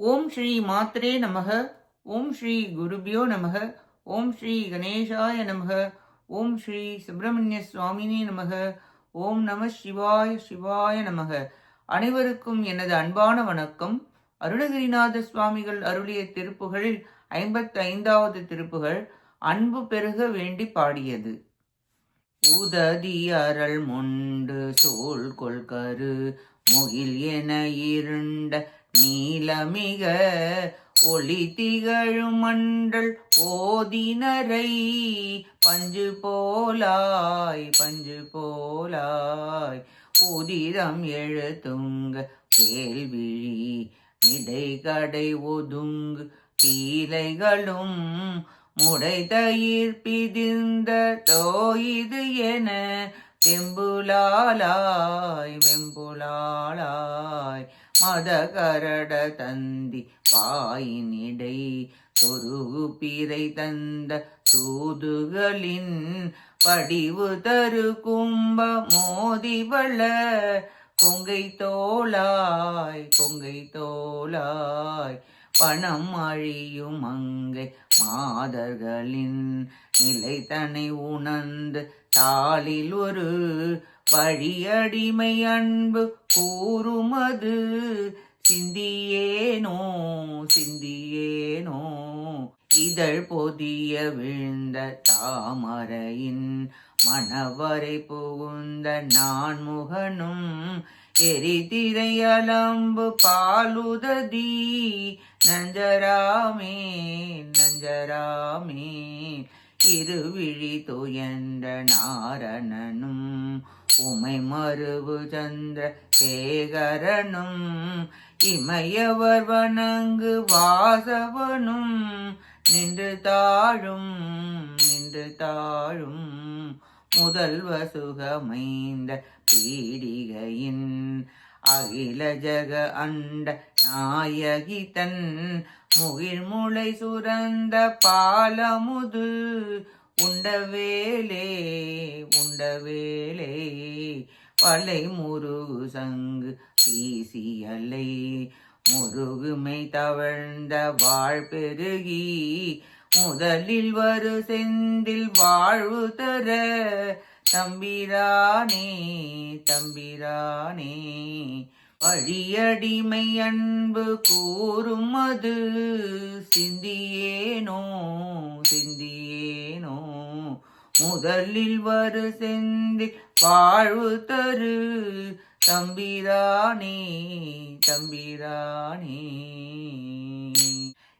ஓம் ஸ்ரீ மாத்ரே நமக. ஓம் ஸ்ரீ குருபியோ நமக. ஓம் ஸ்ரீ கணேசாய நமக. ஓம் ஸ்ரீ சுப்பிரமணிய சுவாமினே நமக. ஓம் நம சிவாய சிவாய நமக. அனைவருக்கும் எனது அன்பான வணக்கம். அருணகிரிநாத சுவாமிகள் அருளிய திருப்புகளில் ஐம்பத்தி ஐந்தாவது திருப்புகள் அன்பு பெருக வேண்டி பாடியது. உததி அருள் முண்டு சோல் கொள்கரு முகில் என இருண்ட நீலமிக ஒளி திகழும் மண்டல் ஓதினரை பஞ்சு போலாய் பஞ்சு போலாய். உதிரம் எழுத்துங்க கேள்வி கேள்விழி இடைகடை ஒதுங்கு பீலைகளும் முடை தயிர் பிதிர்ந்த தோயிது என. வெம்புலாலாய் வெம்புலாலாய். மத கரட தந்தி பாயினிடை சொருகு பிறை தந்த தூதுகளின் படிவு தரு கும்ப மோதிவள கொங்கை தோலாய் கொங்கை தோலாய் பணம் அழியும் அங்கை மாதர்களின் நிலைத்தனை உணர்ந்து தாளில் ஒரு வழியடிமை அன்பு கூறுமது. சிந்தியேனோ சிந்தியேனோ இதழ் பொதிய விழுந்த தாமரையின் மணவரை புகுந்த நான்முகனும் முகனும் எரிதிரையலம்பு பாலுததி. நஞ்சராமே நஞ்சராமே இருவிழி துயன்ற நாரணனும் உமை மருவு சந்திர சேகரனும் இமையவர் வணங்கு வாசவனும் நின்று தாழும் நின்று தாழும் முதல்வ சுகமைந்த பீடிகையின் அகில ஜக அண்ட நாயகி தன் முகிழ்முளை சுரந்த பாலமுது உண்டவேலே உண்டவேலே பலை முருகு சங்கு வீசியலை முருகுமை தவழ்ந்த வாழ் பெருகி முதலில் வரு செந்தில் வாழ்வு தர. தம்பிரானே தம்பிரானே வழியடிமை அன்பு கூறும் அது சிந்தியேனோ சிந்தி முதலில் வரு செந்தி வாழ்வு தரு. தம்பிரானே தம்பிரானே.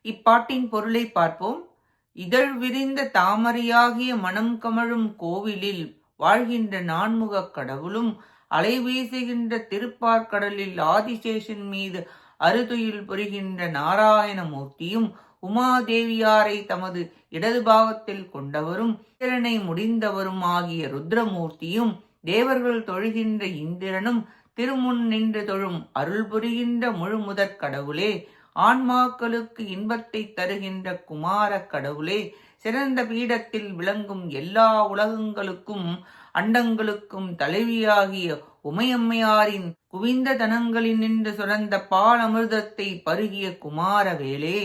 இப்பாட்டின் பொருளை பார்ப்போம். இதழ் விரிந்த தாமரையாகிய மனம் கமழும் கோவிலில் வாழ்கின்ற நான்முகக் கடவுளும் அலை வீசுகின்ற திருப்பார்கடலில் ஆதிசேஷன் மீது அறுதுயில் புரிகின்ற நாராயணமூர்த்தியும் உமாதேவியாரை தமது இடது பாகத்தில் கொண்டவரும் திறனை முடிந்தவரும் ஆகிய ருத்ரமூர்த்தியும் தேவர்கள் தொழுகின்ற இந்திரனும் திருமுன் நின்று தொழும் அருள் புரிகின்ற முழுமுதற் கடவுளே ஆன்மாக்களுக்கு இன்பத்தை தருகின்ற குமார கடவுளே சிறந்த பீடத்தில் விளங்கும் எல்லா உலகங்களுக்கும் அண்டங்களுக்கும் தலைவியாகிய உமையம்மையாரின் குவிந்த தனங்களில் நின்று சுரந்த பால் அமிர்தத்தை பருகிய குமாரவேலே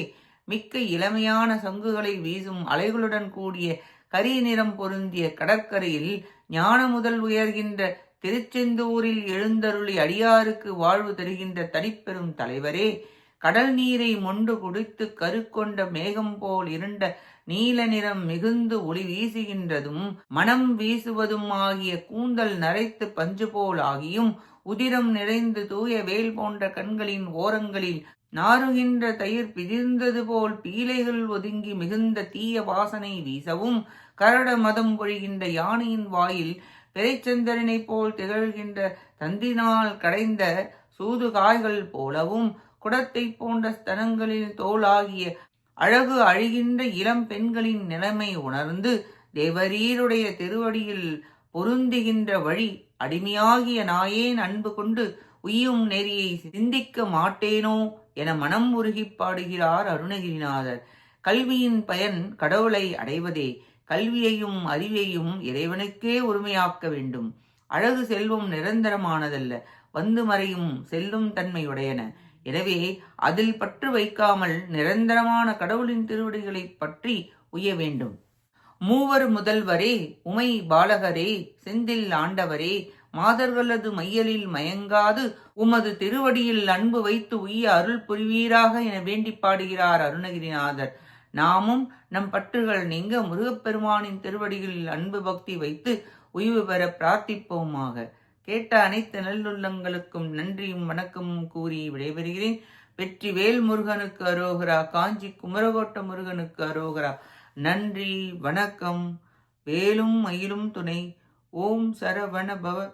மிக்க இளமையான சங்குகளை வீசும் அலைகளுடன் கூடிய கரிய நிறம் பொருந்திய கடற்கரையில் ஞான முதல் உயர்கின்ற திருச்செந்தூரில் எழுந்தருளி அடியாருக்கு வாழ்வு தருகின்ற தனிப்பெரும் தலைவரே கடல் நீரை மொண்டு குடித்து கருக்கொண்ட மேகம் போல் இருண்ட நீல நிறம் மிகுந்து ஒளி வீசுகின்றதும் மனம் வீசுவதும் ஆகிய கூந்தல் நரைத்து பஞ்சு போல் ஆகியும் உதிரம் நிறைந்து தூய வேல் போன்ற கண்களின் ஓரங்களில் நாறுகின்ற தயிர் பிதிர்ந்தது போல் பீலைகள் ஒதுங்கி மிகுந்த தீய வாசனை வீசவும் கரட மதம் பொழிகின்ற யானையின் வாயில் பிறைச்சந்திரனைப் போல் திகழ்கின்ற தந்தினால் கடைந்த சூதுகாய்கள் போலவும் குடத்தை போன்ற ஸ்தனங்களின் தோளாகிய அழகு அழிகின்ற இளம் பெண்களின் நிலைமை உணர்ந்து தேவரீருடைய திருவடியில் பொருந்துகின்ற வழி அடிமையாகிய நாயேன் அன்பு கொண்டு உய்யும் நெறியை சிந்திக்க மாட்டேனோ என மனம் உருகி பாடுகிறார் அருணகிரிநாதர். கல்வியின் பயன் கடவுளை அடைவதே. கல்வியையும் அறிவையும் இறைவனுக்கே உரிமையாக்க வேண்டும். அழகு செல்வம் நிரந்தரமானதல்ல. வந்து மறையும் செல்லும் தன்மையுடையன. எனவே அதில் பற்று வைக்காமல் நிரந்தரமான கடவுளின் திருவடிகளை பற்றி உய வேண்டும். மூவர் முதல்வரே உமை பாலகரே செந்தில் ஆண்டவரே மாதர்களது மையலில் மயங்காது உமது திருவடியில் அன்பு வைத்து உய்ய அருள் புரிவீராக என வேண்டி பாடுகிறார் அருணகிரிநாதர். நாமும் நம் பற்றுகள் நீங்க முருகப்பெருமானின் திருவடிகளில் அன்பு பக்தி வைத்து உய்வு பெற பிரார்த்திப்போமாக. கேட்ட அனைத்து நல்லுள்ளங்களுக்கும் நன்றியும் வணக்கமும் கூறி விடைபெறுகிறேன். வெற்றி வேல் முருகனுக்கு அரோகரா காஞ்சி குமரகோட்ட முருகனுக்கு அரோகரா. நன்றி வணக்கம். வேலும் மயிலும் துணை. ஓம் சரவண பவ